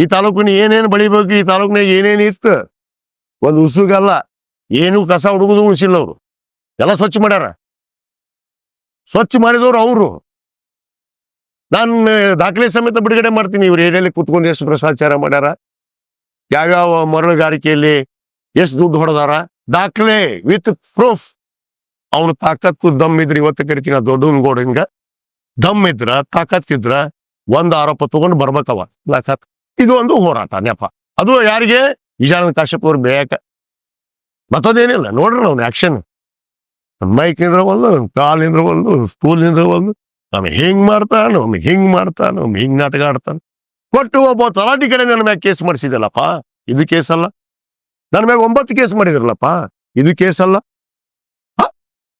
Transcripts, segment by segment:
ಈ ತಾಲೂಕಿನ ಏನೇನು ಬಳಿಬೇಕು, ಈ ತಾಲೂಕಿನಾಗ ಏನೇನು ಇತ್ತು? ಒಂದು ಉಸುಗಲ್ಲ, ಏನು ಕಸ ಹುಡುಗುದು ಉಳಿಸಿಲ್ಲ ಅವರು. ಎಲ್ಲ ಸ್ವಚ್ಛ ಮಾಡ್ಯಾರ. ಸ್ವಚ್ಛ ಮಾಡಿದವರು ಅವರು. ನಾನು ದಾಖಲೆ ಸಮೇತ ಬಿಡುಗಡೆ ಮಾಡ್ತೀನಿ, ಇವ್ರು ಏರಿಯಲ್ಲಿ ಕುತ್ಕೊಂಡು ಎಷ್ಟು ಭ್ರಷ್ಟಾಚಾರ ಮಾಡ್ಯಾರ, ಯಾವ್ಯಾವ ಮರಳುಗಾರಿಕೆಯಲ್ಲಿ ಎಷ್ಟು ದುಡ್ಡು ಹೊಡೆದಾರ. ದಾಖಲೆ ವಿತ್ ಪ್ರೂಫ್. ಅವನು ತಾಕತ್ತು ದಮ್ ಇದ್ರ ಇವತ್ತು ಕರಿತೀನಿ ದೊಡ್ಡ ಹಿಂಗ. ದಮ್ ಇದ್ರ, ತಾಕತ್ತಿದ್ರ, ಒಂದು ಆರೋಪ ತಗೊಂಡು ಬರ್ಬೇಕವ. ಲಾಕತ್ ಇದು ಒಂದು ಹೋರಾಟ, ನೆಪ. ಅದು ಯಾರಿಗೆ? ಈಜಾನಂದ ಕಾಶ್ಯಪ್ ಅವ್ರು ಬೇಕ ಮತ್ತೊಂದೇನಿಲ್ಲ, ನೋಡ್ರಿ ಅವ್ನ ಆಕ್ಷನ್ ಮೈಕ್ ಇಂದ್ರ ಒಂದು, ಕಾಲಿಂದ್ರ ಒಂದು ಸ್ಕೂಲ್ ಇಂದ್ರ ಒಂದು. ನಮ್ಗೆ ಹಿಂಗ್ ಮಾಡ್ತಾನ ಒಮ್ಮೆ ಹಿಂಗ್ ಮಾಡ್ತಾನ ಒಮ್ಮೆ ಹಿಂಗ್ ನಾಟಕ ಆಡ್ತಾನ ಕೊಟ್ಟು ಒಬ್ಬ ತಲಾಟಿ ಕಡೆ ನನ್ನ ಮ್ಯಾಗ ಕೇಸ್ ಮಾಡಿಸಿದಲ್ಲಪ್ಪ ಇದು ಕೇಸ್ ಅಲ್ಲ? ನನ್ನ ಮ್ಯಾಗ ಒಂಬತ್ತು ಕೇಸ್ ಮಾಡಿದ್ರಲ್ಲಪ್ಪ? ಇದು ಕೇಸ್ ಅಲ್ಲ?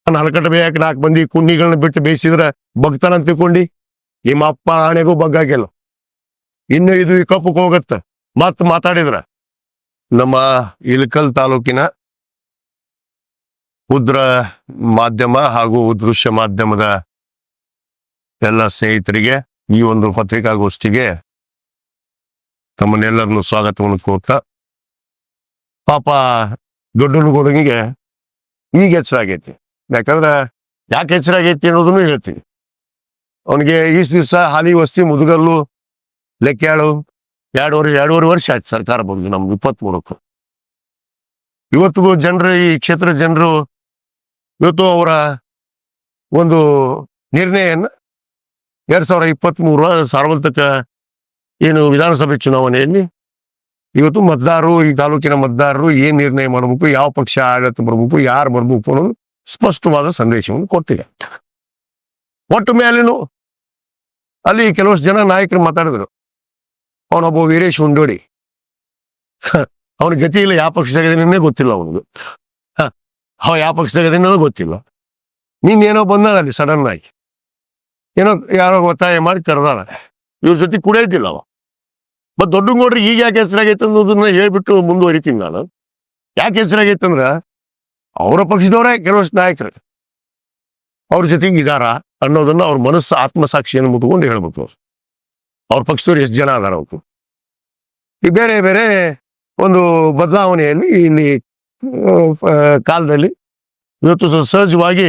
ನಾಲ್ಕಟ್ಟು ಬೇಯಕ್ಕೆ ನಾಲ್ಕು ಮಂದಿ ಕುಂಡಿಗಳನ್ನ ಬಿಟ್ಟು ಬೇಯಿಸಿದ್ರೆ ಬಗ್ತಾನಂತ ತಿಳ್ಕೊಂಡಿ ನಿಮ್ಮ ಅಪ್ಪ ಆಣೆಗೂ ಬಗ್ಗಾಗಿಲ್ಲ. ಇನ್ನು ಇದು ಈ ಕಪ್ಪಕ್ಕೆ ಹೋಗತ್ತ. ಮತ್ ಮಾತಾಡಿದ್ರ. ನಮ್ಮ ಇಳಕಲ್ ತಾಲೂಕಿನ ಉದ್ರ ಮಾಧ್ಯಮ ಹಾಗೂ ದೃಶ್ಯ ಮಾಧ್ಯಮದ ಎಲ್ಲ ಸ್ನೇಹಿತರಿಗೆ ಈ ಒಂದು ಪತ್ರಿಕಾಗೋಷ್ಠಿಗೆ ತಮ್ಮನ್ನೆಲ್ಲರನ್ನು ಸ್ವಾಗತವನ್ನು ಕೋರ್ತ, ಪಾಪ ದೊಡ್ಡನಗೌಡನಿಗೆ ಈಗ ಹೆಚ್ಚರಾಗೈತಿ ಯಾಕಂದ್ರೆ ಯಾಕೆ ಹೆಚ್ಚರಾಗೈತಿ ಅನ್ನೋದನ್ನು ಹೇಳ್ತೀನಿ. ಅವನಿಗೆ ಇಷ್ಟು ದಿವಸ ಹಾಲಿ ವಸ್ತಿ ಮುದುಗಲ್ಲು ಲೆಕ್ಕಾಳು ಎರಡೂವರೆ ಎರಡೂವರೆ ವರ್ಷ ಆಯ್ತು ಸರ್ಕಾರ ಬಂದು ನಮ್ಗೆ ಇಪ್ಪತ್ತ್ ಮೂರಕ್ಕೂ. ಇವತ್ತಿಗೂ ಜನರು, ಈ ಕ್ಷೇತ್ರದ ಜನರು ಇವತ್ತು ಅವರ ಒಂದು ನಿರ್ಣಯನ್ನ ಎರಡ್ ಸಾವಿರದ ಇಪ್ಪತ್ತ್ ಮೂರ ಸಾರ್ವತ್ರಿಕ ಏನು ವಿಧಾನಸಭೆ ಚುನಾವಣೆಯಲ್ಲಿ ಇವತ್ತು ಮತದಾರರು, ಈ ತಾಲೂಕಿನ ಮತದಾರರು ಏನ್ ನಿರ್ಣಯ ಮಾಡಬೇಕು, ಯಾವ ಪಕ್ಷ ಆಡಳಿತ ಬರಬೇಕು ಯಾರು ಬರ್ಬೇಕು ಅನ್ನೋದು ಸ್ಪಷ್ಟವಾದ ಸಂದೇಶವನ್ನು ಕೊಟ್ಟಿದೆ. ಒಟ್ಟು ಮೇಲೇನು ಅಲ್ಲಿ ಕೆಲವಷ್ಟು ಜನ ನಾಯಕರು ಮಾತಾಡಿದ್ರು. ಅವನೊಬ್ಬ ವೀರೇಶ್ ಉಂಡೋಡಿ ಅವನ ಇಲ್ಲ, ಯಾವ ಪಕ್ಷದಾಗದೇನೇ ಗೊತ್ತಿಲ್ಲ ಅವನಿಗೆ. ಅವ ಯಾವ ಪಕ್ಷದಾಗದೇನೋ ಗೊತ್ತಿಲ್ಲ. ನೀನೇನೋ ಬಂದಾನ ಅಲ್ಲಿ ಸಡನ್ ಆಗಿ. ಏನೋ ಯಾರೋ ಒತ್ತಾಯ ಮಾಡಿ ಕರೆದಾರ ಇವ್ರ ಜೊತೆ ಕುಡಿಯೋದಿಲ್ಲ ಅವ. ಮತ್ ದೊಡ್ಡ ನೋಡ್ರಿ ಈಗ ಯಾಕೆ ಹೆಸರಾಗೈತೆ ಅನ್ನೋದನ್ನ ಹೇಳ್ಬಿಟ್ಟು ಮುಂದುವರಿತೀನಿ ನಾನು. ಯಾಕೆ ಹೆಸರಾಗೈತೆ ಅಂದ್ರೆ, ಅವರ ಪಕ್ಷದವರೇ ಕೆಲವಷ್ಟು ನಾಯಕರು. ಅವ್ರ ಜೊತೆಗೆ ಇದಾರ ಅನ್ನೋದನ್ನ ಅವ್ರ ಮನಸ್ಸು ಆತ್ಮಸಾಕ್ಷಿಯನ್ನು ಮುಟ್ಕೊಂಡು ಹೇಳ್ಬೇಕು ಅವ್ರು ಪಕ್ಷದವ್ರು ಎಷ್ಟು ಜನ ಅದಾರ ಅವ್ರು. ಈ ಬೇರೆ ಬೇರೆ ಒಂದು ಬದಲಾವಣೆಯಲ್ಲಿ ಇಲ್ಲಿ ಕಾಲದಲ್ಲಿ ಇವತ್ತು ಸಹಜವಾಗಿ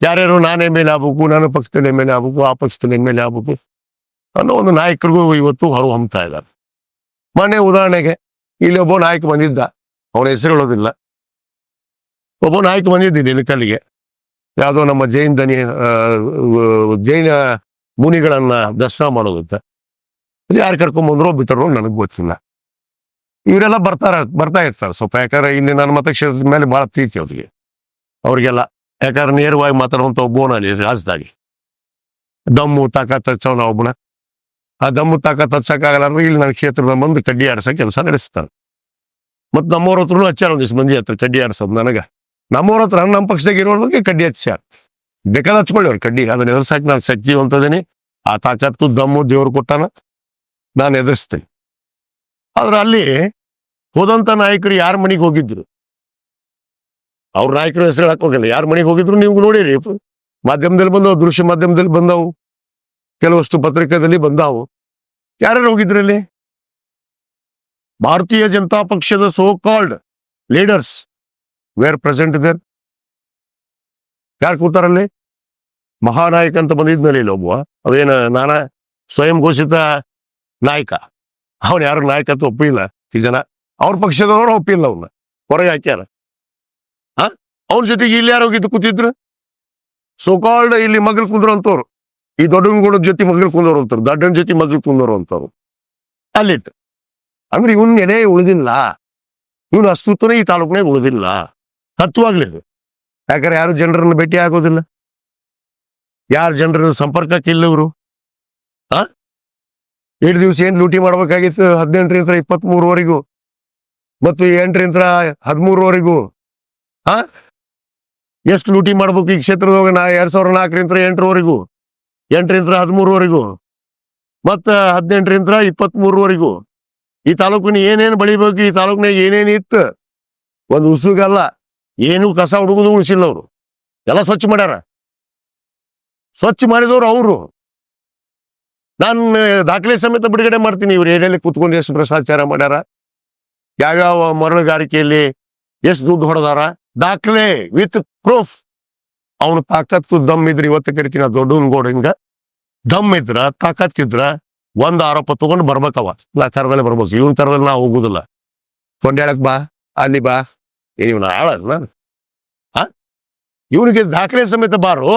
ಯಾರ್ಯಾರು ನಾನೇ ಮೇಲೆ ಆಗ್ಬೇಕು ನಾನು ಪಕ್ಷದಲ್ಲಿ ಮೇಲೆ ಆಗ್ಬೇಕು, ಆ ಪಕ್ಷದಲ್ಲಿ ಮೇಲೆ ಆಗ್ಬೇಕು ಅನ್ನೋ ಒಂದು ನಾಯಕರಿಗೂ ಇವತ್ತು ಹೊರ ಇದ್ದಾರೆ. ಮೊನ್ನೆ ಉದಾಹರಣೆಗೆ ಇಲ್ಲಿ ಒಬ್ಬ ನಾಯಕ ಬಂದಿದ್ದ, ಅವನ ಹೆಸರು ಹೇಳೋದಿಲ್ಲ. ಒಬ್ಬ ನಾಯಕ ಬಂದಿದ್ದೀನಿ ಕಲ್ಲಿಗೆ. ಯಾವುದೋ ನಮ್ಮ ಜೈನ್ ದನಿ ಜೈನ ಮುನಿಗಳನ್ನ ದರ್ಶನ ಮಾಡೋದಂತ ಯಾರು ಕರ್ಕೊಂಬಂದ್ರೋ ಬಿಟ್ಟರೋ ನನಗೆ ಗೊತ್ತಿಲ್ಲ. ಇವರೆಲ್ಲ ಬರ್ತಾರ, ಬರ್ತಾ ಇರ್ತಾರೆ ಸ್ವಲ್ಪ. ಯಾಕಂದ್ರೆ ಇಲ್ಲಿ ನನ್ನ ಮತಕ್ಷೇತ್ರದ ಮೇಲೆ ಭಾಳ ಪ್ರೀತಿ ಅವ್ರಿಗೆ. ಅವ್ರಿಗೆಲ್ಲ. ಯಾಕಂದ್ರೆ ನೇರವಾಗಿ ಮಾತಾಡುವಂಥ ಒಬ್ಬನ ರಾಜಧಾನಿ ದಮ್ಮು, ತಾಕತ್ ಹಚ್ಚವನ ಒಬ್ಬನ ಆ ದಮ್ಮು, ತಾಕತ್ ಹಚ್ಚಕ್ಕಾಗಲ್ಲ ಅಂದ್ರೆ ಇಲ್ಲಿ ನನ್ನ ಕ್ಷೇತ್ರದ ಬಂದು ಕಡ್ಡಿ ಆಡ್ಸೋ ಕೆಲಸ ನಡೆಸ್ತಾರೆ. ಮತ್ತು ನಮ್ಮವ್ರ ಹತ್ರನು ಹಚ್ಚಾರ ಒಂದಿಷ್ಟು ಮಂದಿ ಹತ್ರ ಕಡ್ಡಿ ಆಡ್ಸೋದು ನನಗೆ. ನಮ್ಮವ್ರ ಹತ್ರ ನಮ್ಮ ಪಕ್ಷದಾಗ ಇರೋರಿಗೆ ಕಡ್ಡಿ ಹಚ್ಚಾರ ಬೇಕಾದ ಹಚ್ಕೊಳ್ಳಿ ಅವ್ರು ಕಡ್ಡಿ. ಅದನ್ನ ಎದುರ್ಸಕ್ ನಾನು ಶಕ್ತಿ ಅಂತದೇನಿ ಆ ತಾಕತ್ತು, ದಮ್ಮು ದೇವ್ರು ಕೊಟ್ಟಾನ. ನಾನು ಎದುರಿಸ್ತೇನೆ. ಆದ್ರೆ ಅಲ್ಲಿ ಹೋದಂತ ನಾಯಕರು ಯಾರ ಮನೆಗೆ ಹೋಗಿದ್ರು? ಅವ್ರ ನಾಯಕರು ಹೆಸರು ಹಾಕೋಗಿಲ್ಲ ಯಾರ ಮನೆಗೆ ಹೋಗಿದ್ರು ನೀವು ನೋಡಿರಿ. ಮಾಧ್ಯಮದಲ್ಲಿ ಬಂದವು, ದೃಶ್ಯ ಮಾಧ್ಯಮದಲ್ಲಿ ಬಂದವು, ಕೆಲವಷ್ಟು ಪತ್ರಿಕೆದಲ್ಲಿ ಬಂದಾವು. ಯಾರ್ಯಾರು ಹೋಗಿದ್ರಲ್ಲಿ ಭಾರತೀಯ ಜನತಾ ಪಕ್ಷದ so called leaders where present there ಯಾರು ಕೂತಾರಲ್ಲಿ ಮಹಾನಾಯಕ ಅಂತ ಬಂದಿದ್ನಲ್ಲಿ ಇಲ್ಲಿ ಒಬ್ಬ. ಅದೇನ ನಾನ ಸ್ವಯಂ ಘೋಷಿತ ನಾಯಕ. ಅವನು ಯಾರು ಅಂತ ಒಪ್ಪಿಲ್ಲ. ಈ ಜನ ಅವ್ರ ಪಕ್ಷದವರು ಒಪ್ಪಿಲ್ಲ ಅವನ್ನ ಹೊರಗೆ ಹಾಕ್ಯಾರ. ಹಾ? ಅವ್ನ ಜೊತೆಗೆ ಇಲ್ಲಿ ಯಾರು ಹೋಗಿದ್ದು ಕೂತಿದ್ರು? ಸೋಕಾಲ್ಡ್ ಇಲ್ಲಿ ಮಗಲ್ ಕುಂದ್ರಂತವ್ರು ಈ ದೊಡ್ಡನಗೌಡ ಜೊತೆ ಮಗಲ್ ಕುಂದ್ರು ಅಂತಾರು ದೊಡ್ಡನ ಜೊತೆ ಮಗಲ್ ಕುಂದ್ರು ಅಂತವ್ರು. ಅಲ್ಲಿತ್ತು ಅಂದ್ರೆ ಇವನ್ ನೆನೆ ಉಳಿದಿಲ್ಲ. ಇವನ್ ಅಸ್ತಿತ್ವನೇ ಈ ತಾಲೂಕಿನಾಗ ಉಳಿದಿಲ್ಲ. ಇದು. ಯಾಕಂದ್ರೆ ಯಾರು ಜನರನ್ನ ಭೇಟಿ ಆಗೋದಿಲ್ಲ. ಯಾರು ಜನರನ್ನು ಸಂಪರ್ಕಕ್ಕೆ ಇಲ್ಲವರು ಆ ಎರಡು ದಿವಸ ಏನು ಲೂಟಿ ಮಾಡ್ಬೇಕಾಗಿತ್ತು? ಹದಿನೆಂಟರಿಂದ ಇಪ್ಪತ್ತ್ ಮೂರವರೆಗೂ ಮತ್ತು ಎಂಟರಿಂದ ಹದಿಮೂರವರೆಗೂ. ಹಾ ಎಷ್ಟು ಲೂಟಿ ಮಾಡ್ಬೇಕು ಈ ಕ್ಷೇತ್ರದಾಗ ನಾ ಎರಡು ಸಾವಿರದ ನಾಲ್ಕರಿಂದ ಎಂಟರವರೆಗೂ. ಎಂಟರಿಂದ ಹದಿಮೂರವರೆಗೂ. ಮತ್ತು ಹದಿನೆಂಟರಿಂದ ಇಪ್ಪತ್ತ್ ಮೂರವರೆಗೂ ಈ ತಾಲೂಕಿನ ಏನೇನು ಬಳಿಬೇಕು? ಈ ತಾಲೂಕಿನಾಗ ಏನೇನು ಇತ್ತು? ಒಂದು ಉಸುಗಲ್ಲ. ಏನು ಕಸ ಹುಡುಗುದು ಉಳಿಸಿಲ್ಲ ಅವರು. ಎಲ್ಲ ಸ್ವಚ್ಛ ಮಾಡ್ಯಾರ. ಸ್ವಚ್ಛ ಮಾಡಿದವ್ರು ಅವರು. ನಾನು ದಾಖಲೆ ಸಮೇತ ಬಿಡುಗಡೆ ಮಾಡ್ತೀನಿ. ಇವ್ರು ಏರಿಯಲ್ಲಿ ಕೂತ್ಕೊಂಡು ಎಷ್ಟು ಭ್ರಷ್ಟಾಚಾರ ಮಾಡ್ಯಾರ? ಯಾವ್ಯಾವ ಮರಳುಗಾರಿಕೆಯಲ್ಲಿ ಎಷ್ಟು ದುಡ್ಡು ಹೊಡೆದಾರ? ದಾಖಲೆ ವಿತ್ ಪ್ರೂಫ್. ಅವನು ತಾಕತ್ತು ದಮ್ ಇದ್ರೆ ಇವತ್ತು ಕರಿತೀನಿ ದೊಡ್ಡ ಗೋಡಿಂಗ ದಮ್ ಇದ್ರ ತಾಕತ್ತಿದ್ರ ಒಂದ್ ಆರೋಪ ತಗೊಂಡು ಬರ್ಬೇಕವ. ನಾ ತರದಲ್ಲಿ ಬರ್ಬೇಕು. ಇವನ್ ತರದಲ್ಲಿ ನಾವು ಹೋಗುದಿಲ್ಲ. ಕೊಂಡ್ಯಾಳಕ್ ಬಾ, ಅಲ್ಲಿ ಬಾ. ಇವನ ಆಳ ಇವನಿಗೆ ದಾಖಲೆ ಸಮೇತ ಬಾರು?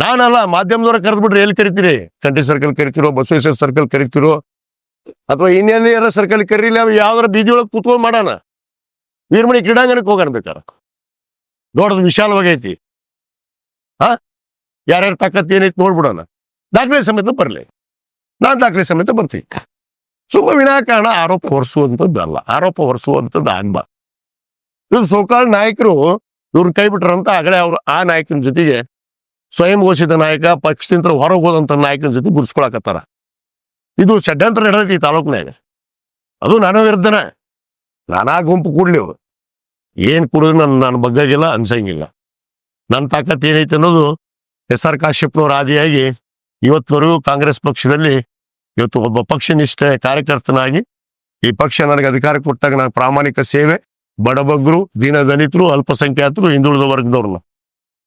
ನಾನಲ್ಲ, ಮಾಧ್ಯಮದವ್ರ ಕರೆದ್ಬಿಟ್ರೆ ಎಲ್ಲಿ ಕರಿತೀರಿ? ಕಂಟ್ರಿ ಸರ್ಕಲ್ ಕರಿತಿರೋ ಬಸವೇಶ್ವರ ಸರ್ಕಲ್ ಕರಿತಿರೋ? ಅಥವಾ ಇನ್ನೆಲ್ಲಿ ಯಾರ ಸರ್ಕಲ್ ಕರೀಲಿ, ಅವ್ ಯಾವ್ದಾರ ಬೀದಿ ಒಳಗೆ ಕೂತ್ಕೊಂಡ್ ಮಾಡೋಣ? ವೀರಮಣಿ ಕ್ರೀಡಾಂಗಣಕ್ಕೆ ಹೋಗೋಣ ಬೇಕಾರ. ನೋಡೋದು ವಿಶಾಲವಾಗೈತಿ ಹಾ ಯಾರ್ಯಾರ ತಾಕತ್ ಏನೈತಿ ನೋಡ್ಬಿಡೋಣ. ದಾಖಲೆ ಸಮೇತ ಬರಲಿ. ನಾನ್ ದಾಖಲೆ ಸಮೇತ ಬರ್ತೀನಿ. ಸುಮ್ಮ ವಿನಾಕಾರಣ ಆರೋಪ ಹೊರಿಸುವಂಥದ್ದು ಅಲ್ಲ ಆರೋಪ ಹೊರಿಸುವಂಥದ್ದು ಅನ್ಬ ಇವ್ರು ಸೋಕಾಲ್ ನಾಯಕರು ಇವ್ರನ್ನ ಕೈ ಬಿಟ್ರಂತ ಆಗಲೇ ಅವ್ರು ಆ ನಾಯಕನ ಜೊತೆಗೆ ಸ್ವಯಂ ಘೋಷಿತ ನಾಯಕ ಪಕ್ಷದಿಂದ ಹೊರಗೆ ಹೋದಂತ ನಾಯಕನ ಜೊತೆ ಗುರ್ಸ್ಕೊಳಕತ್ತಾರ. ಇದು ಷಡ್ಯಂತ್ರ ನಡೆದೈತಿ ತಾಲೂಕ್ನಾಗ ಅದು ನಾನು ವಿರುದ್ಧನ. ನಾನಾ ಗುಂಪು ಕೂಡ್ಲಿ ಏನು ಏನ್ ಕುಡಿದ್ರು ನನ್ನ ನನ್ನ ಬಗ್ಗಾಗಿಲ್ಲ, ಅನ್ಸಂಗಿಲ್ಲ. ನನ್ನ ತಾಕತ್ ಏನೈತೆ ಅನ್ನೋದು ಎಸ್ ಆರ್ ಕಾಶ್ಯಪ್ನವ್ರ ಆದಿಯಾಗಿ ಇವತ್ತವರೆಗೂ ಕಾಂಗ್ರೆಸ್ ಪಕ್ಷದಲ್ಲಿ ಇವತ್ತು ಒಬ್ಬ ಪಕ್ಷ ನಿಷ್ಠೆ ಕಾರ್ಯಕರ್ತನಾಗಿ ಈ ಪಕ್ಷ ನನಗೆ ಅಧಿಕಾರ ಕೊಟ್ಟಾಗ ನಾನು ಪ್ರಾಮಾಣಿಕ ಸೇವೆ ಬಡಬಗ್ರು ದೀನ ದಲಿತರು ಅಲ್ಪಸಂಖ್ಯಾತರು, ಹಿಂದುಳಿದ ವರ್ಗದವ್ರನ್ನ.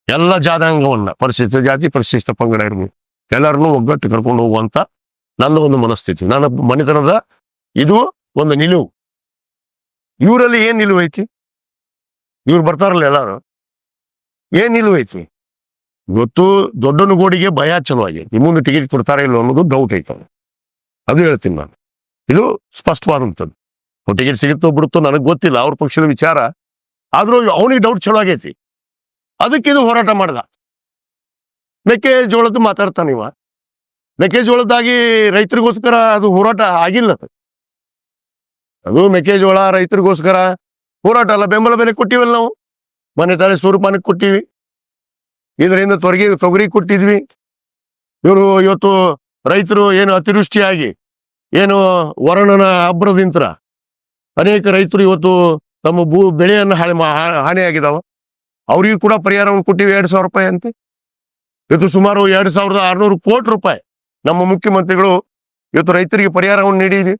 ಎಲ್ಲ ಜಾತಾಂಗವನ್ನ ಪರಿಶಿಷ್ಟ ಜಾತಿ, ಪರಿಶಿಷ್ಟ ಪಂಗಡ ಇರ್ಬೋದು. ಎಲ್ಲರನ್ನೂ ಒಗ್ಗಟ್ಟು ಕರ್ಕೊಂಡು ಹೋಗುವಂತ ನನ್ನ ಒಂದು ಮನಸ್ಥಿತಿ. ನನ್ನ ಮನೆತನದ ಇದು ಒಂದು ನಿಲುವು. ಇವರಲ್ಲಿ ಏನು ನಿಲುವು ಐತಿ? ಇವ್ರು ಬರ್ತಾರಲ್ಲ ಎಲ್ಲಾರು? ಏನು ನಿಲುವು ಐತಿ? ಇವತ್ತು ದೊಡ್ಡನಗೋಡಿಗೆ ಭಯ ಚಲೋ ಆಗೈತಿ. ಮುಂದೆ ಟಿಕೆಟ್ ಕೊಡ್ತಾರ ಇಲ್ಲ ಅನ್ನೋದು ಡೌಟ್ ಐತೆ ಅದು ಹೇಳ್ತೀನಿ ನಾನು. ಇದು ಸ್ಪಷ್ಟವಾದಂಥದ್ದು. ಟಿಕೆಟ್ ಸಿಗುತ್ತೋ ಬಿಡುತ್ತೋ ನನಗೆ ಗೊತ್ತಿಲ್ಲ. ಅವ್ರ ಪಕ್ಷದ ವಿಚಾರ. ಆದರೂ ಅವನಿಗೆ ಡೌಟ್ ಚಲೋ ಆಗೈತಿ. ಅದಕ್ಕೆ ಇದು ಹೋರಾಟ ಮಾಡ್ದ. ಮೆಕ್ಕೆಜೋಳದ್ದು ಮಾತಾಡ್ತಾನೆ ಇವ. ಮೆಕ್ಕೆಜೋಳದ್ದಾಗಿ ರೈತರಿಗೋಸ್ಕರ ಅದು ಹೋರಾಟ ಆಗಿಲ್ಲ ಅದು. ಮೆಕ್ಕೆಜೋಳ ರೈತರಿಗೋಸ್ಕರ ಹೋರಾಟ ಅಲ್ಲ, ಬೆಂಬಲ ಬೆಲೆ ಕೊಟ್ಟಿವಲ್ಲ ನಾವು. ಮನೆ ತಲೆ ಸ್ವರೂಪಾನಕ್ಕೆ ಕೊಟ್ಟಿವಿ. ಇದರಿಂದ ತೊರಗಿ ತೊಗರಿ ಕೊಟ್ಟಿದ್ವಿ. ಇವರು ಇವತ್ತು ರೈತರು ಏನು ಅತಿವೃಷ್ಟಿಯಾಗಿ, ಏನು ವರುಣನ ಅಬ್ರದಿಂತ್ರ ಅನೇಕ ರೈತರು ಇವತ್ತು ತಮ್ಮ ಭೂ ಬೆಳೆಯನ್ನು ಹಾನಿ ಮಾ- ಹಾನಿಯಾಗಿದಾವ. ಅವ್ರಿಗೂ ಕೂಡ ಪರಿಹಾರವನ್ನು ಕೊಟ್ಟಿವಿ ಎರಡು ಸಾವಿರ ರೂಪಾಯಿ ಅಂತೆ. ಇವತ್ತು ಸುಮಾರು ಎರಡ್ ಸಾವಿರದ ಆರ್ನೂರು ಕೋಟಿ ರೂಪಾಯಿ ನಮ್ಮ ಮುಖ್ಯಮಂತ್ರಿಗಳು ಇವತ್ತು ರೈತರಿಗೆ ಪರಿಹಾರವನ್ನು ನೀಡಿದೆ.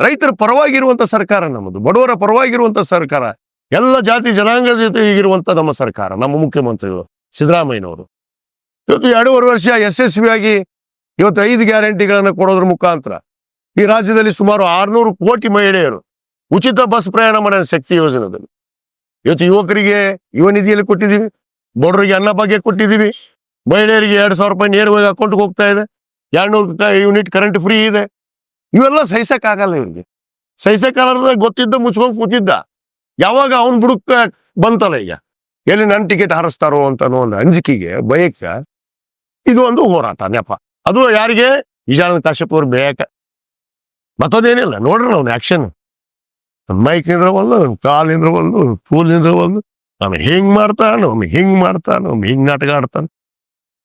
ರೈತರ ಪರವಾಗಿರುವಂತ ಸರ್ಕಾರ ನಮ್ಮದು, ಬಡವರ ಪರವಾಗಿರುವಂತ ಸರ್ಕಾರ, ಎಲ್ಲ ಜಾತಿ ಜನಾಂಗದ ಜೊತೆ ಈಗಿರುವಂತ ನಮ್ಮ ಸರ್ಕಾರ, ನಮ್ಮ ಮುಖ್ಯಮಂತ್ರಿಗಳು, ಸಿದ್ದರಾಮಯ್ಯನವರು. ಇವತ್ತು ಎರಡೂವರೆ ವರ್ಷ ಯಶಸ್ವಿಯಾಗಿ ಇವತ್ತು ಐದು ಗ್ಯಾರಂಟಿಗಳನ್ನು ಕೊಡೋದ್ರ ಮುಖಾಂತರ ಈ ರಾಜ್ಯದಲ್ಲಿ ಸುಮಾರು ಆರ್ನೂರು ಕೋಟಿ ಮಹಿಳೆಯರು ಉಚಿತ ಬಸ್ ಪ್ರಯಾಣ ಮಾಡೋ ಶಕ್ತಿ ಯೋಜನೆದಲ್ಲಿ ಇವತ್ತು ಯುವಕರಿಗೆ ಯುವ ನಿಧಿಯಲ್ಲಿ ಕೊಟ್ಟಿದ್ದೀವಿ, ಬಡವರಿಗೆ ಅನ್ನ ಭಾಗ್ಯ ಕೊಟ್ಟಿದ್ದೀವಿ, ಮಹಿಳೆಯರಿಗೆ ಎರಡು ಸಾವಿರ ರೂಪಾಯಿ ನೇರವಾಗಿ ಅಕೌಂಟ್ಗೆ ಹೋಗ್ತಾ ಇದೆ, ಎರಡ್ನೂರು ಯೂನಿಟ್ ಕರೆಂಟ್ ಫ್ರೀ ಇದೆ. ಇವೆಲ್ಲ ಸಹಿಸೋಕ್ಕಾಗಲ್ಲ ಇವ್ರಿಗೆ. ಸಹಿಸಕ್ಕಾಗಲ್ಲ ಗೊತ್ತಿದ್ದ ಮುಚ್ಕೊಂಡು ಕೂತಿದ್ದ. ಯಾವಾಗ ಅವನ್ ಬುಡಕ್ಕ ಬಂತಲ್ಲ ಈಗ? ಎಲ್ಲಿ ನನ್ನ ಟಿಕೆಟ್ ಹಾರಿಸ್ತಾರೋ ಅಂತ ಒಂದು ಅಂಜಿಕೆಗೆ ಭಯಕ್ಕ ಇದು ಒಂದು ಹೋರಾಟ, ನೆಪ. ಅದು ಯಾರಿಗೆ? ಈಜಾನಂದ ಕಾಶ್ಯಪ್ ಅವ್ರು ಬೇಕ ಮತ್ತೊಂದೇನಿಲ್ಲ, ನೋಡ್ರಿ ಅವ್ನ ಆಕ್ಷನ್ ಮೈಕ್ ನಿಂದ್ರವಲ್ದು ಕಾಲ್ ನಿಂದ್ರವಲ್ದು ಕೂಲ್ ನಿಂದ್ರವಲ್ದು ಅವ್ನು ಹಿಂಗ್ ಮಾಡ್ತಾನ, ಅವ್ನು ಹಿಂಗ್ ಮಾಡ್ತಾನ, ಅವ್ನು ಹಿಂಗ್ ನಾಟಕ ಆಡ್ತಾನೆ.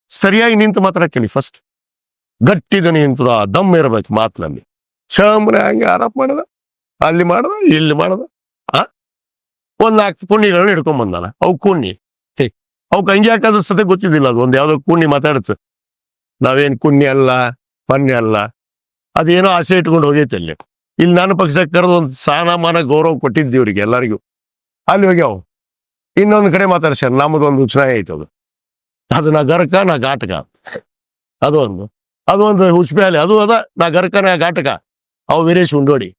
ಸರಿಯಾಗಿ ನಿಂತು ಮಾತಾಡಕ್ಕೇಳಿ ಫಸ್ಟ್ ಗಟ್ಟಿದ ನಿಂತದ ದಮ್ ಇರ್ಬೇಕು ಮಾತಿನಲ್ಲಿ. ಶಾಮ್ರೆ ಹಂಗೆ ಆರೋಪ ಮಾಡದ, ಅಲ್ಲಿ ಮಾಡದ, ಇಲ್ಲಿ ಮಾಡದ, ಆ? ಒಂದ್ ನಾಲ್ಕು ಪುಣ್ಯಗಳನ್ನ ಹಿಡ್ಕೊಂಡ್ ಬಂದಾನ, ಅವು ಕೂಣಿ ಹೇ ಅವಕ್ಕೆ ಹಂಗೆ ಹಾಕೋದ್ ಸತೆ ಗೊತ್ತಿದ್ದಿಲ್ಲ ಅದು, ಒಂದ್ ಯಾವ್ದೋ ಕೂಣಿ ಮಾತಾಡುತ್ತೆ ನಾವೇನ್ ಕುಣ್ಣಿ ಅಲ್ಲ ಪನ್ನೆ ಅಲ್ಲ, ಅದೇನೋ ಆಸೆ ಇಟ್ಕೊಂಡು ಹೋಗೈತೆ ಅಲ್ಲಿ. ಇಲ್ಲಿ ನಾನು ಪಕ್ಷಕ್ಕೆ ಕರೆದು ಒಂದು ಸ್ಥಾನಮಾನ ಗೌರವ ಕೊಟ್ಟಿದ್ದೆ ಇವ್ರಿಗೆ ಎಲ್ಲರಿಗೂ. ಅಲ್ಲಿ ಹೋಗ್ಯಾವ ಇನ್ನೊಂದು ಕಡೆ ಮಾತಾಡ್ಸ್ಯಾರ ನಮ್ಮದೊಂದು ಚುನಾಯಿ ಐತೆ ಅದು. ಅದು ನಾ ಗರ್ಕ ನಾ ಘಾಟಕ. ಅದು ಒಂದು ಅದು ಒಂದು ಹುಚ್ಪ್ಯಾಲೆ ಅದು ಅದ ನಾ ಗರ್ಕ ನಾ ಘಾಟಕ. ಅವು ವೀರೇಶ್ ಉಂಡೋಡಿ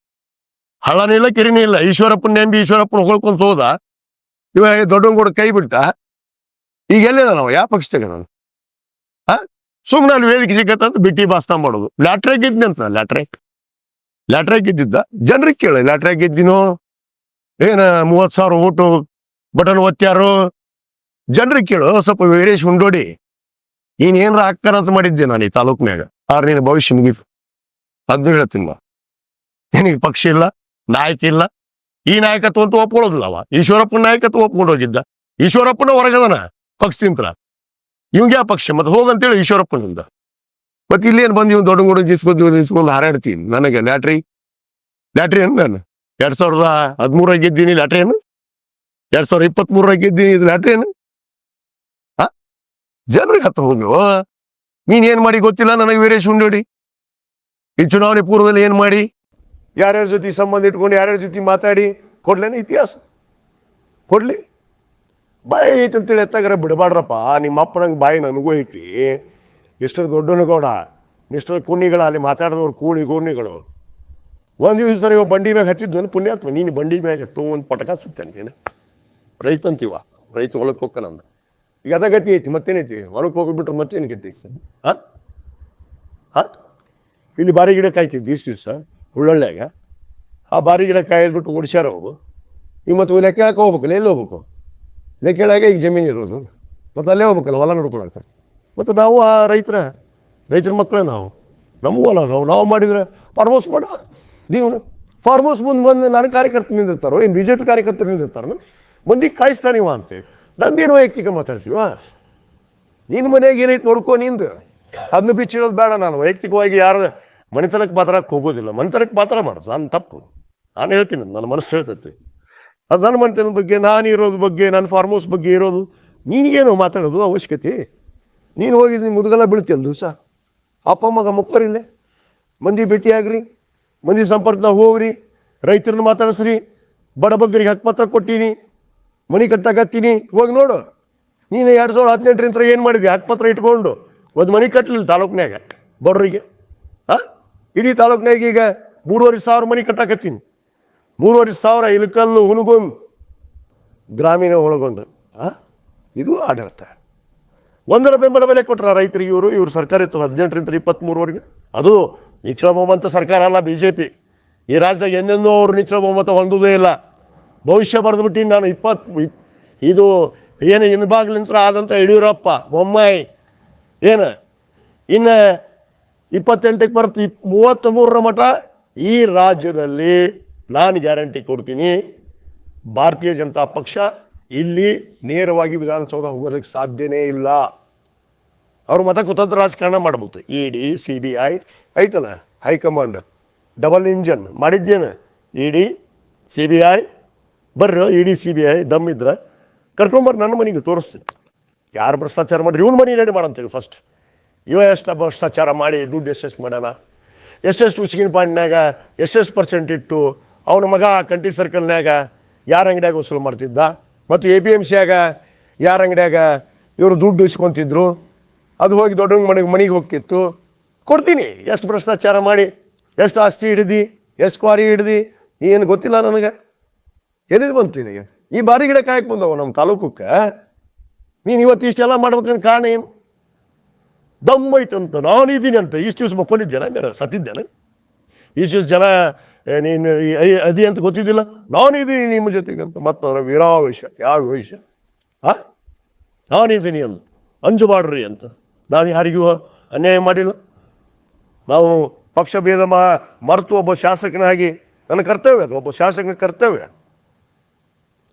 ಹಳನೇ ಇಲ್ಲ ಕೆರಿನೇ ಇಲ್ಲ ಈಶ್ವರಪ್ಪನ ನೆಂಬಿ ಈಶ್ವರಪ್ಪನ ಹೊಳ್ಕೊಂತ ಹೋದ. ಇವ ದೊಡ್ಡಂಗೂಡ ಕೈ ಬಿಟ್ಟ ಈಗ ಎಲ್ಲಿದ ನಾವು? ಯಾವ ಪಕ್ಷದಾಗ ನಾನು? ಸುಮ್ಮನೆ ಅಲ್ಲಿ ವೇದಿಕೆ ಸಿಕ್ಕತ್ತಂತ ಬಿಟ್ಟಿ ಬಾಸ್ತಾ ಮಾಡೋದು. ಲ್ಯಾಟ್ರೇಕ್ ಇದ್ನಂತ ಅಂತ ಲ್ಯಾಟ್ರಾಗ್ ಗೆದ್ದಿದ್ದ? ಜನರಿಗೆ ಕೇಳ ಲ್ಯಾಟ್ರಿ ಗೆದ್ದಿನೋ? ಏನ ಮೂವತ್ ಸಾವಿರ ಓಟು ಬಟನ್ ಒತ್ತ್ಯಾರು? ಜನರಿಗೆ ಕೇಳು ಸ್ವಲ್ಪ ವೀರೇಶ್ ಉಂಡೋಡಿ ನೀನ್ ಏನಾರ ಹಾಕ್ತಾರ ಅಂತ ಮಾಡಿದ್ದೆ ನಾನು ಈ ತಾಲೂಕ್ನ್ಯಾಗ. ಆದ್ರೆ ನಿನ್ನ ಭವಿಷ್ಯ ಮುಗಿತು. ಅದ್ನ ಹೇಳ್ತೀನಿ ನಾ ನಿನಗೆ ಪಕ್ಷ ಇಲ್ಲ, ನಾಯಕ ಇಲ್ಲ. ಈ ನಾಯಕತ್ವ ಅಂತ ಒಪ್ಕೊಳ್ಳೋದಿಲ್ಲ ಅವ. ಈಶ್ವರಪ್ಪನ ನಾಯಕತ್ವ ಒಪ್ಕೊಂಡು ಹೋಗಿದ್ದ. ಈಶ್ವರಪ್ಪನ ಹೊರಗದನ ಪಕ್ಷ ಇವಂಗೆ ಇವಂಗ್ಯಾ ಪಕ್ಷ? ಮತ್ತೆ ಹೋಗಂತೇಳಿ ಈಶ್ವರಪ್ಪನಿಂದ. ಮತ್ತೆ ಇಲ್ಲೇನು ಬಂದು ಇವ್ ದೊಡ್ಡ ಗುಡ ಜಿಸ್ಕೊಂಡು ಇಸ್ಕೊಂಡು ಹಾರಾಡ್ತೀನಿ ನನಗೆ ಲ್ಯಾಟ್ರಿ. ಲ್ಯಾಟ್ರಿ ಏನು ನಾನು? ಎರಡ್ ಸಾವಿರದ ಹದಿಮೂರಾಗ ಗೆದ್ದೀನಿ ಲ್ಯಾಟ್ರಿ ಏನು? ಎರಡ್ ಸಾವಿರದ ಇಪ್ಪತ್ತ್ ಮೂರಾಗ ಗೆದ್ದೀನಿ, ಇದು ಲ್ಯಾಟ್ರಿ ಏನು? ಜನರಿಗೆ ಹತ್ತ ಹೋಗ್ಯವ ನೀನ್ ಏನ್ ಮಾಡಿ ಗೊತ್ತಿಲ್ಲ ನನಗೆ ವೀರೇಶ್ ಉಂಡೋಡಿ ಈ ಚುನಾವಣೆ ಪೂರ್ವದಲ್ಲಿ ಏನ್ ಮಾಡಿ? ಯಾರ್ಯಾರ ಜೊತೆ ಸಂಬಂಧ ಇಟ್ಕೊಂಡು, ಯಾರ್ಯಾರ ಜೊತೆ ಮಾತಾಡಿ, ಕೊಡ್ಲೇನ ಇತಿಹಾಸ? ಕೊಡ್ಲಿ? ಬಾಯಿ ಐತಿ ಅಂತೇಳಿ ಎತ್ತಾಗಾರ ಬಿಡಬಾಡ್ರಪ್ಪ. ನಿಮ್ಮ ಅಪ್ಪನಂಗೆ ಬಾಯಿ ನನಗೂ ಐತಿ. ಎಷ್ಟೋ ಗೌಡ ಮಿಸ್ಟರ್ ಕುಣಿಗಳ ಅಲ್ಲಿ ಮಾತಾಡಿದವ್ರು ಕೂಣಿ ಕೂಣಿಗಳು ಒಂದು ದಿವಸ ಸರಿ ಇವಾಗ ಬಂಡಿ ಮ್ಯಾಗ ಹತ್ತಿದ್ವನು ಪುಣ್ಯಾತ್ಮ ನೀನು ಬಂಡಿ ಮ್ಯಾಗ ಹತ್ತು ಒಂದು ಪಟಕ ಸುತ್ತೇನೆ ನೀನು. ರೈತ ಅಂತೀವ? ರೈತ ಒಳಗೆ ಹೋಗ್ಕನಂದ ಈಗ ಅದ ಗತಿ ಐತಿ ಮತ್ತೇನೈತಿ ಒಳಗೆ ಹೋಗ್ಬಿಟ್ರೆ ಮತ್ತೇನು ಗತಿ ಐತಿ? ಹಾಂ? ಹಾಂ? ಇಲ್ಲಿ ಬಾರಿ ಗಿಡ ಕಾಯ್ತಿ ದಿವಸ ದಿವಸ ಉಳ್ಳೊಳ್ಳ್ಯಾಗ ಆ ಬಾರಿ ಗಿಡ ಕಾಯಿಬಿಟ್ಟು ಓಡಿಸ್ಯಾರ ಅವು ಈಗ ಮತ್ತು ಲೆಕ್ಕ ಹಾಕಿ ಹೋಗ್ಬೇಕಲ್ಲ ಎಲ್ಲಿ ಹೋಗ್ಬೇಕು? ಲೆಕ್ಕೆಳಾಗೆ ಈಗ ಜಮೀನು ಇರೋದು. ಮತ್ತು ಅಲ್ಲೇ ಹೋಗ್ಬೇಕಲ್ಲ, ಹೊಲ ನೋಡ್ಕೊಳಕ್ಕೆ? ಮತ್ತು ನಾವು ಆ ರೈತರ ರೈತರ ಮಕ್ಕಳೇ ನಾವು. ನಮಗೂ ಅಲ್ಲ ನಾವು ನಾವು ಮಾಡಿದ್ರೆ ಫಾರ್ಮ್ ಹೌಸ್ ಮಾಡ. ನೀವು ಫಾರ್ಮ್ ಹೌಸ್ ಮುಂದೆ ಬಂದು ನಾನು ಕಾರ್ಯಕರ್ತ ನಿಂದಿರ್ತಾರೋ ಏನು ಬಿ ಜೆ ಪಿ ಕಾರ್ಯಕರ್ತರು ನಿಂದಿರ್ತಾರೋ ಮಂದಿಗೆ ಕಾಯಿಸ್ತಾನೆ ಇವ ಅಂತೇಳಿ ನಂದೇನು ವೈಯಕ್ತಿಕ ಮಾತಾಡ್ತೀವ ನಿನ್ನ ಮನೆಗೆ ಏನೈತೆ ನೋಡ್ಕೊ ನಿಂದು. ಅದನ್ನ ಬಿಚ್ಚಿಡೋದು ಬೇಡ ನಾನು. ವೈಯಕ್ತಿಕವಾಗಿ ಯಾರು ಮನೆತನಕ್ಕೆ ಮಾತಾಡಕ್ಕೆ ಹೋಗೋದಿಲ್ಲ. ಮನೆತನಕ್ಕೆ ಪಾತ್ರ ಮಾಡ್ರಿ ನಾನು ತಪ್ಪು. ನಾನು ಹೇಳ್ತೀನಿ, ನನ್ನ ಮನಸ್ಸು ಹೇಳ್ತೈತಿ. ಅದು ನನ್ನ ಮನೆತನದ ಬಗ್ಗೆ, ನಾನು ಇರೋದ್ರ ಬಗ್ಗೆ, ನನ್ನ ಫಾರ್ಮ್ ಬಗ್ಗೆ ಇರೋದು, ನೀನಿಗೇನು ಮಾತಾಡೋದು ಅವಶ್ಯಕತೆ? ನೀನು ಹೋಗಿದ್ದು ಮುದುಗಲ ಬೀಳ್ತೀಯಲ್ಲ ದಿವಸ? ಅಪ್ಪ, ಮಗ ಮುಕ್ಕರಿಲ್ಲೇ ಮಂದಿ ಭೇಟಿಯಾಗ್ರಿ, ಮಂದಿ ಸಂಪರ್ಕದಾಗ ಹೋಗ್ರಿ, ರೈತರನ್ನ ಮಾತಾಡಿಸ್ರಿ ಬಡಬಗ್ಗರಿಗೆ ಹತ್ತು ಪತ್ರ ಕೊಟ್ಟೀನಿ, ಮನೆ ಕಟ್ಟಾಕತ್ತೀನಿ ಹೋಗಿ ನೋಡು, ನೀನು ಎರಡು ಸಾವಿರದ ಹದಿನೆಂಟರಿಂದ ಏನು ಮಾಡಿದ್ವಿ ಹಕ್ಕುಪತ್ರ ಇಟ್ಕೊಂಡು ಒಂದು ಮನೆ ಕಟ್ಟಲಿಲ್ಲ ತಾಲೂಕ್ನ್ಯಾಗ, ಬಡ್ರಿಗೆ. ಹಾಂ ಇಡೀ ತಾಲೂಕ್ನಾಗ ಈಗ ಮೂರುವರೆ ಸಾವಿರ ಮನೆ ಕಟ್ಟಾಕತ್ತೀನಿ ಮೂರುವರೆ ಸಾವಿರ ಇಲ್ಕಲ್ಲು ಹುಣಗೊಂದು ಗ್ರಾಮೀಣ ಒಳಗೊಂಡು ಆ? ಇದು ಆಡಳಿತ. ಒಂದರ ಬೆಂಬಲ ಬೆಲೆ ಕೊಟ್ಟರೆ ರೈತರಿಗೆ ಇವರು ಇವರು ಸರ್ಕಾರ ಇತ್ತು ಹದಿನೆಂಟರಿಂದ ಇಪ್ಪತ್ತ್ಮೂರವರೆಗೆ ಅದು ನಿಚ್ಚಳ ಬಹುಮತ ಸರ್ಕಾರ ಅಲ್ಲ ಬಿ ಜೆ ಪಿ ಈ ರಾಜ್ಯದಾಗ ಎಂದೆಂದೂ ಅವರು ನಿಚ್ಚಳ ಬಹುಮತ ಹೊಂದೋದೇ ಇಲ್ಲ. ಭವಿಷ್ಯ ಬರೆದ್ಬಿಟ್ಟು ನಾನು ಇಪ್ಪತ್ತು ಇಪ್- ಇದು ಏನು ಇನ್ಬಾಗ್ಲಿಂತ್ರ ಆದಂಥ ಯಡಿಯೂರಪ್ಪ, ಬೊಮ್ಮಾಯಿ, ಏನು? ಇನ್ನು ಇಪ್ಪತ್ತೆಂಟಕ್ಕೆ ಬರುತ್ತೆ ಇಪ್ ಮೂವತ್ತ್ ಮೂರರ ಮಠ ಈ ರಾಜ್ಯದಲ್ಲಿ ನಾನು ಗ್ಯಾರಂಟಿ ಕೊಡ್ತೀನಿ. ಭಾರತೀಯ ಜನತಾ ಪಕ್ಷ ಇಲ್ಲಿ ನೇರವಾಗಿ ವಿಧಾನಸೌಧ ಹೋಗೋದಕ್ಕೆ ಸಾಧ್ಯನೇ ಇಲ್ಲ. ಅವ್ರ ಮತ ಕುತಂತ್ರ ರಾಜಕಾರಣ ಮಾಡ್ಬೋದು. E D C B I ಐತಲ್ಲ high command, double engine ಮಾಡಿದ್ದೇನು. E D C B I ಬರ್ರಿ E D C B I ದಮ್ ಇದ್ರೆ ಕರ್ಕೊಂಬರ್ರಿ, ನನ್ನ ಮನೆಗೆ ತೋರಿಸ್ತೀನಿ. ಯಾರು ಭ್ರಷ್ಟಾಚಾರ ಮಾಡಿರಿ, ಇವ್ನ ಮನೆ ರೆಡಿ ಮಾಡಂತೀವಿ ಫಸ್ಟ್ ಇವ ಎಷ್ಟು ಭ್ರಷ್ಟಾಚಾರ ಮಾಡಿ, ದುಡ್ಡು ಎಷ್ಟೆಷ್ಟು ಮಾಡೋಣ? ಎಷ್ಟೆಷ್ಟು ಉಸಿಗಿನ ಪಾಯಿಂಟ್ನಾಗ ಎಷ್ಟೆಷ್ಟು ಪರ್ಸೆಂಟ್ ಇಟ್ಟು ಅವನ ಮಗ ಕಂಟಿ ಸರ್ಕಲ್ನಾಗ ಯಾರ ಅಂಗಡಿಯಾಗ ವಸೂಲು ಮಾಡ್ತಿದ್ದ? ಮತ್ತು ಎ ಪಿ ಎಂ ಸಿಯಾಗ, ಯಾರ ಅಂಗಡಿಯಾಗ ಇವರು ದುಡ್ಡು ಇಸ್ಕೊತಿದ್ರು, ಅದು ಹೋಗಿ ದೊಡ್ಡ ಮನೆಗೆ ಮನೆಗೆ ಹೋಗ್ತಿತ್ತು. ಕೊಡ್ತೀನಿ, ಎಷ್ಟು ಭ್ರಷ್ಟಾಚಾರ ಮಾಡಿ, ಎಷ್ಟು ಆಸ್ತಿ ಹಿಡ್ದು, ಎಷ್ಟು ಕ್ವಾರಿ ಹಿಡ್ದು, ಏನು ಗೊತ್ತಿಲ್ಲ ನನಗೆ. ಎದ್ದು ಬಂತು ಇದೆ? ಈ ಬಾರಿ ಗಿಡ ಕಾಯಕ್ಕೆ ಬಂದವ ನಮ್ಮ ತಾಲೂಕಕ್ಕೆ. ನೀನು ಇವತ್ತು ಇಷ್ಟೆಲ್ಲ ಮಾಡ್ಬೇಕಂತ ಕಾರಣ ಏನು? ದಮ್ ಐತಂತ ನಾನು ಇದ್ದೀನಿ ಅಂತ ಇಷ್ಟು ದಿವಸ ಮಕ್ಕೊಂಡಿದ್ದೇನೆ ಬೇರೆ ಸತ್ತಿದ್ದೇನೆ. ಇಷ್ಟು ದಿವಸ ಜನ ನೀನು ಅದಿ ಅಂತ ಗೊತ್ತಿದ್ದಿಲ್ಲ? ನಾನಿದ್ದೀನಿ ನಿಮ್ಮ ಜೊತೆಗೆ ಅಂತ. ಮತ್ತವರ, ವೀರಾವೇಶ ಯಾವ ವೇಷ ಆ ನಾನಿದ್ದೀನಿ ಅಂತ. ಅಂಜುಬಾಡ್ರಿ ಅಂತ. ನಾನು ಯಾರಿಗೂ ಅನ್ಯಾಯ ಮಾಡಿಲ್ಲ. ನಾವು ಪಕ್ಷ ಭೇದ ಮಾ ಮರೆತು ಒಬ್ಬ ಶಾಸಕನಾಗಿ ನನ್ನ ಕರ್ತವ್ಯ ಅದು. ಒಬ್ಬ ಶಾಸಕನ ಕರ್ತವ್ಯ.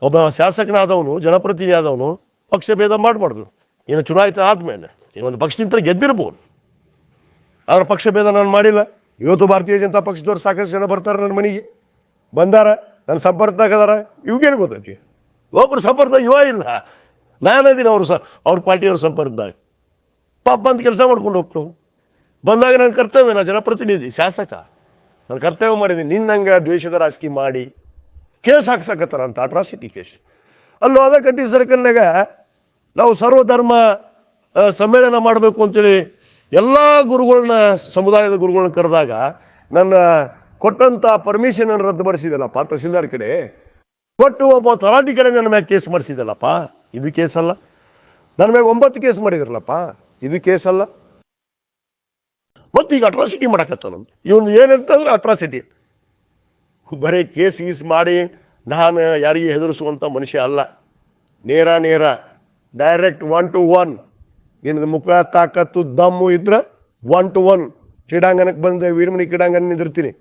ಒಬ್ಬ ಶಾಸಕನಾದವನು, ಜನಪ್ರತಿನಿಧಿ ಆದವನು ಪಕ್ಷ ಭೇದ ಮಾಡಬಾರ್ದು. ಇನ್ನು ಚುನಾಯಿತ ಆದಮೇಲೆ ಈ ಒಂದು ಪಕ್ಷದಿಂದ ಗೆದ್ದಿರ್ಬೋದು. ಆದ್ರೆ ಪಕ್ಷ ಭೇದ ನಾನು ಮಾಡಿಲ್ಲ. ಇವತ್ತು ಭಾರತೀಯ ಜನತಾ ಪಕ್ಷದವ್ರು ಸಾಕಷ್ಟು ಜನ ಬರ್ತಾರೆ ನನ್ನ ಮನೆಗೆ. ಬಂದಾರ, ನನ್ನ ಸಂಪರ್ಕದಾಗ ಅದಾರ. ಇವ್ಗೇನು ಗೊತ್ತೈತಿ? ಒಬ್ಬರು ಸಂಪರ್ಕದಾಗ ಇವ ಇಲ್ಲ. ನಾನದಿನ ಅವರು ಸರ್ ಅವ್ರ ಪಾರ್ಟಿಯವ್ರ ಸಂಪರ್ಕದಾಗ. ಪಾಪ ಬಂದು ಕೆಲಸ ಮಾಡ್ಕೊಂಡು ಹೋಗ್ತು. ಬಂದಾಗ ನನ್ನ ಕರ್ತವ್ಯ ನಾನು ಜನಪ್ರತಿನಿಧಿ, ಶಾಸಕ. ನಾನು ಕರ್ತವ್ಯ ಮಾಡಿದ್ದೀನಿ. ನಿನ್ನಂಗೆ ದ್ವೇಷದ ರಾಜಕೀಯ ಮಾಡಿ. ಕೇಸ್ ಹಾಕ್ಸಕತ್ತಾರ ಅಂತ ಅಟ್ರಾಸಿಟಿ ಕೇಸ್ ಅಲ್ಲೂ ಅದ ಕಟ್ಟಿ ಸರ್ಕಲ್ನಾಗ ನಾವು ಸರ್ವಧರ್ಮ ಸಮ್ಮೇಳನ ಮಾಡಬೇಕು ಅಂತೇಳಿ ಎಲ್ಲ ಗುರುಗಳನ್ನ ಸಮುದಾಯದ ಗುರುಗಳನ್ನ ಕರೆದಾಗ ನನ್ನ ಕೊಟ್ಟಂಥ ಪರ್ಮಿಷನ್ ರದ್ದುಪಡಿಸಿದಲ್ಲಪ್ಪ ತಹಸೀಲ್ದಾರ್ ಕಡೆ. ಕೊಟ್ಟು ಒಬ್ಬ ತಲಾಟಿ ಕಡೆ ನನ್ನ ಮ್ಯಾಗ ಕೇಸ್ ಮಾಡಿಸಿದಲ್ಲಪ್ಪ ಇದು ಕೇಸಲ್ಲ ನನ್ನ ಮ್ಯಾಗ ಒಂಬತ್ತು ಕೇಸ್ ಮಾಡಿದ್ರಲ್ಲಪ್ಪ. ಇದು ಕೇಸಲ್ಲ ಮತ್ತು ಈಗ ಅಟ್ರಾಸಿಟಿ ಮಾಡಕತ್ತಲ್ಲ ಇವನು ಏನಂತಂದ್ರೆ ಅಟ್ರಾಸಿಟಿ ಬರೀ ಕೇಸ್ ಗೀಸ್ ಮಾಡಿ ನಾನು ಯಾರಿಗೆ ಹೆದರಿಸುವಂಥ ಮನುಷ್ಯ ಅಲ್ಲ. ನೇರ ನೇರ. ಡೈರೆಕ್ಟ್ ಒನ್ ಟು ಒನ್ ನಿನ್ನದು ಮುಖ, ತಾಕತ್ತು, ದಮ್ಮು ಇದ್ರೆ ಒನ್ ಟು ಒನ್ ಕ್ರೀಡಾಂಗಣಕ್ಕೆ ಬಂದೆ ವೀರಮಣಿ ಕ್ರೀಡಾಂಗಣ ನಿಂದಿರ್ತೀನಿ.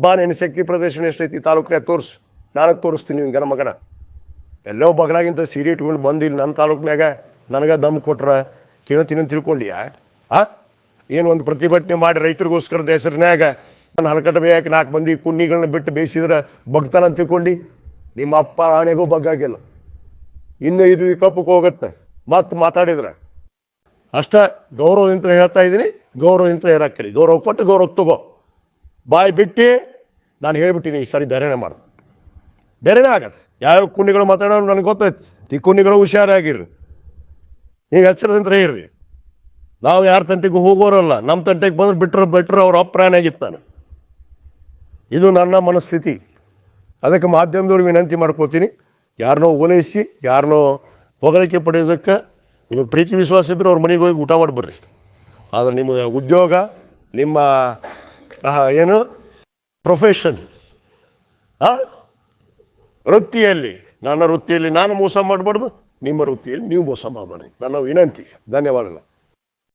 ಬಾ ನಿನ್ನ ಶಕ್ತಿ ಪ್ರದರ್ಶನ ಎಷ್ಟೈತಿ? ತಾಲೂಕಿನಾಗ ತೋರಿಸು. ನಾನು ತೋರಿಸ್ತೀನಿ ಗನ ಮಗನ. ಎಲ್ಲೋ ಬಗಲಾಗಿಂತ ಸೀರೆ ಇಟ್ಕೊಂಡು ಬಂದಿಲ್ಲ. ನನ್ನ ತಾಲೂಕಿನಾಗ ನನಗೆ ದಮ್ ಕೊಟ್ರೆ ತಿನ್ನೋ ಅಂತ ತಿಳ್ಕೊಳ್ಳಿ ಆ? ಏನು ಒಂದು ಪ್ರತಿಭಟನೆ ಮಾಡಿ ರೈತರಿಗೋಸ್ಕರದ ಹೆಸರಿನಾಗ ನಾನು ಹಲಕಟ ಬೇಯಕ್ಕೆ ನಾಲ್ಕು ಮಂದಿ ಕುನ್ನಿಗಳನ್ನ ಬಿಟ್ಟು ಬೇಯಿಸಿದ್ರೆ ಬಗ್ತಾನ ತಿಳ್ಕೊಂಡು. ನಿಮ್ಮ ಅಪ್ಪ ಆಣೆಗೂ ಬಗ್ಗಾಗಿಲ್ಲ. ಇನ್ನೂ ಇದು ಕಪ್ಪಕ್ಕೆ ಹೋಗುತ್ತೆ. ಮತ್ತೆ ಮಾತಾಡಿದ್ರೆ. ಅಷ್ಟ ಗೌರವದಿಂದ ಹೇಳ್ತಾ ಇದ್ದೀನಿ. ಗೌರವದಿಂದ ಕಲಿ ಗೌರವ ಕೊಟ್ಟು ಗೌರವ ತಗೋ. ಬಾಯಿ ಬಿಟ್ಟು ನಾನು ಹೇಳ್ಬಿಟ್ಟಿನಿ, ಈ ಸರಿ ಬೇರೆನೇ ಮಾಡ. ಬೇರೆನೇ ಆಗತ್ತೆ. ಯಾವ ಕುಣಿಗಳು ಮಾತಾಡೋರು ನನಗೆ ಗೊತ್ತೈತಿ. ಈ ಕುಣಿಗಳು ಹುಷಾರಾಗಿರ್ರಿ. ಈಗ ಎಚ್ಚರದಿಂದ ಇರ್ರಿ. ನಾವು ಯಾರ ತಂಟೆಗೂ ಹೋಗೋರಲ್ಲ ನಮ್ಮ ತಂಟೆಗೆ ಬಂದ್ರೆ ಬಿಟ್ರು ಬಿಟ್ಟರು ಅವ್ರ ಅಪ್ರಾಣ ನಾನು ಇದು ನನ್ನ ಮನಸ್ಥಿತಿ. ಅದಕ್ಕೆ ಮಾಧ್ಯಮದವ್ರಿಗೆ ವಿನಂತಿ ಮಾಡ್ಕೋತೀನಿ. ಯಾರನ್ನೋ ಓಲೈಸಿ ಯಾರನ್ನೋ ಹೊಗಳಿಕೆ ಪಡೆಯೋದಕ್ಕೆ ನಿಮಗೆ ಪ್ರೀತಿ ವಿಶ್ವಾಸ ಇದ್ದರೆ ಅವ್ರ ಮನೆಗೆ ಹೋಗಿ ಊಟ ಮಾಡಿಬಿಡ್ರಿ. ಆದರೆ ನಿಮ್ಮ ಉದ್ಯೋಗ, ನಿಮ್ಮ ಏನು? ಪ್ರೊಫೆಷನ್ ವೃತ್ತಿಯಲ್ಲಿ. ನನ್ನ ವೃತ್ತಿಯಲ್ಲಿ ನಾನು ಮೋಸ ಮಾಡಬಾರ್ದು, ನಿಮ್ಮ ವೃತ್ತಿಯಲ್ಲಿ ನೀವು ಮೋಸ ಮಾಡಬೇಡಿ ನನ್ನ ವಿನಂತಿ. ಧನ್ಯವಾದಗಳು.